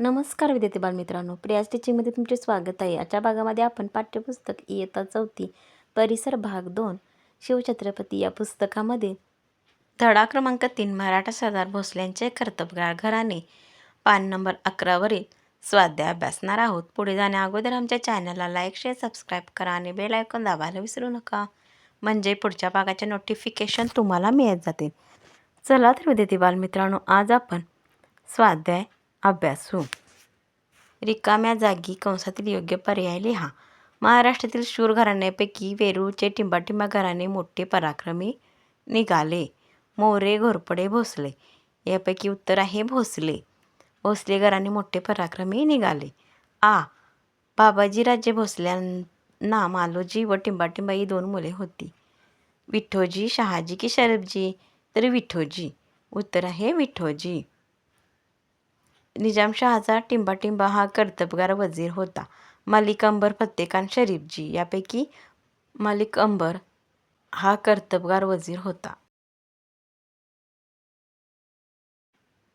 नमस्कार विद्यार्थी बालमित्रांनो प्रियाज टीचिंगमध्ये तुमचे स्वागत आहे. आजच्या भागामध्ये आपण पाठ्यपुस्तक इयत्ता चौथी परिसर भाग दोन शिवछत्रपती या पुस्तकामध्ये धडा क्रमांक तीन मराठा सरदार भोसल्यांचे कर्तबगार घराणे पान नंबर अकरावरील स्वाध्याय अभ्यासणार आहोत. पुढे जाण्या अगोदर आमच्या चॅनलला लाईक शेअर सबस्क्राईब करा आणि बेल आयकॉन दाबायला विसरू नका. म्हणजे पुढच्या भागाचे नोटिफिकेशन तुम्हाला मिळत जातील. चला तर विद्यार्थी बालमित्रांनो आज आपण स्वाध्याय अभ्यासू. रिकाम्या जागी कंसातील योग्य पर्याय लिहा. महाराष्ट्रातील शूर घराण्यापैकी वेरूळचे टिंबाटिंबा घराणे मोठे पराक्रमी निघाले. मोरे घोरपडे भोसले. यापैकी उत्तर आहे भोसले. भोसले घराणे मोठे पराक्रमी निघाले. आ. बाबाजीराजे भोसल्यांना मालोजी व टिंबाटिंबा ही दोन मुले होती. विठोजी शहाजी की शरबजी तर विठोजी उत्तर आहे विठोजी निजामशहाचा टिंबाटिंबा हा कर्तबगार वजीर होता. मलिक अंबर फत्तेखान शरीफजी यापैकी मलिक अंबर हा कर्तबगार वजीर होता.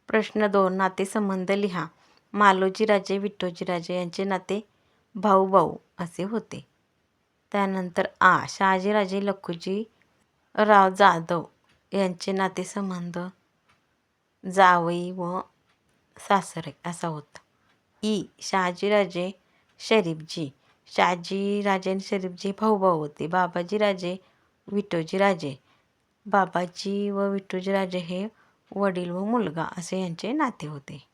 प्रश्न दोन नातेसंबंध लिहा. मालोजी राजे विठ्ठोजी राजे यांचे नाते भाऊ भाऊ असे होते. त्यानंतर आ शहाजीराजे लखुजी राव जाधव यांचे नातेसंबंध जावई व सासरे असा होता. ई शहाजीराजे शरीफजी. शहाजीराजे आणि शरीफजी भाऊ भाऊ होते. बाबाजीराजे विठोजीराजे. बाबाजी व विठोजीराजे हे वडील व मुलगा असे यांचे नाते होते.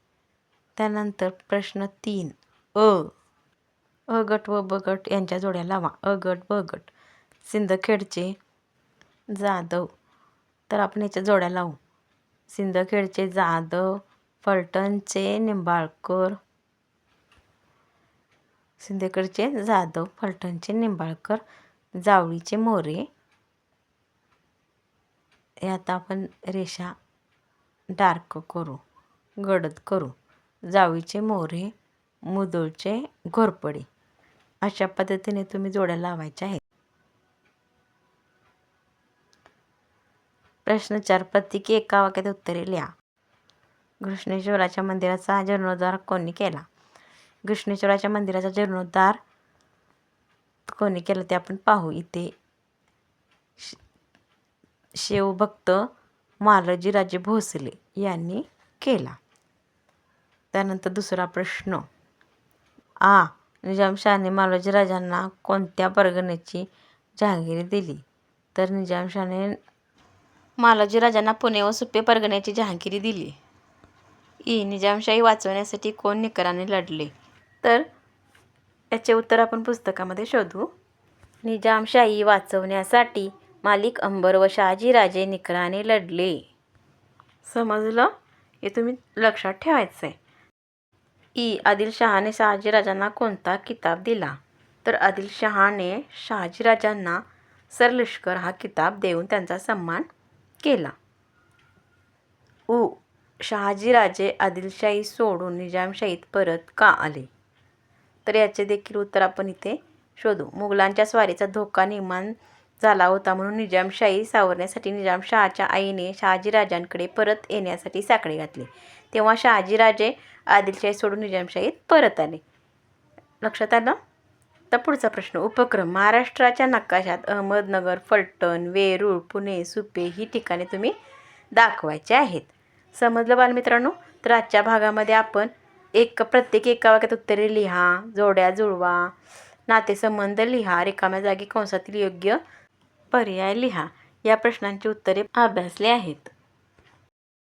त्यानंतर प्रश्न तीन. अ. अ गट व ब गट यांच्या जोड्या लावा. अ गट ब गट सिंदखेडचे जाधव. तर आपण याच्या जोड्या लावू. सिंदखेडचे जाधव फलटणचे निंबाळकर. सिंदखेडचे जाधव फलटणचे निंबाळकर. जावळीचे मोरे. हे आता आपण रेषा डार्क करू गडद करू. जावळीचे मोरे मुदोळचे घोरपडे. अशा पद्धतीने तुम्ही जोड्या लावायच्या आहेत. प्रश्न चार प्रत्येकी एका वाक्यात उत्तरे लिहा. घृष्णेश्वराच्या मंदिराचा जीर्णोद्धार कोणी केला? घृष्णेश्वराच्या मंदिराचा जीर्णोद्धार कोणी केला ते आपण पाहू इथे. शिवभक्त मालोजीराजे भोसले यांनी केला. त्यानंतर दुसरा प्रश्न. आ निजामशहाने मालोजीराजांना कोणत्या परगण्याची जहांगीर दिली? तर निजामशहाने मालोजीराजांना पुणे व सुपे परगण्याची जहांगिरी दिली. ई निजामशाही वाचवण्यासाठी कोण निकराने लढले? तर याचे उत्तर आपण पुस्तकामध्ये शोधू. निजामशाही वाचवण्यासाठी मालिक अंबर व शहाजीराजे निकराने लढले. समजलं? हे तुम्ही लक्षात ठेवायचं आहे ई. आदिलशहाने शहाजीराजांना कोणता किताब दिला? तर आदिलशहाने शहाजीराजांना सरलष्कर हा किताब देऊन त्यांचा सन्मान केला. उ. शहाजीराजे आदिलशाही सोडून निजामशाहीत परत का आले? तर याचे देखील उत्तर आपण इथे शोधू. मुघलांच्या स्वारीचा धोका निर्माण झाला होता म्हणून निजामशाही सावरण्यासाठी निजामशहाच्या आईने शहाजीराजांकडे परत येण्यासाठी साकडे घातले. तेव्हा शहाजीराजे आदिलशाही सोडून निजामशाहीत परत आले. लक्षात आलं? तर पुढचा प्रश्न. उपक्रम. महाराष्ट्राच्या नकाशात अहमदनगर फलटण वेरूळ पुणे सुपे ही ठिकाणे तुम्ही दाखवायचे आहेत. समजलं बालमित्रांनो तर आजच्या भागामध्ये आपण एक प्रत्येक एका वाक्यात उत्तरे लिहा जोड्या जुळवा नातेसंबंध लिहा रिकाम्या जागी कंसातील योग्य पर्याय लिहा. या प्रश्नांची उत्तरे अभ्यासली आहेत.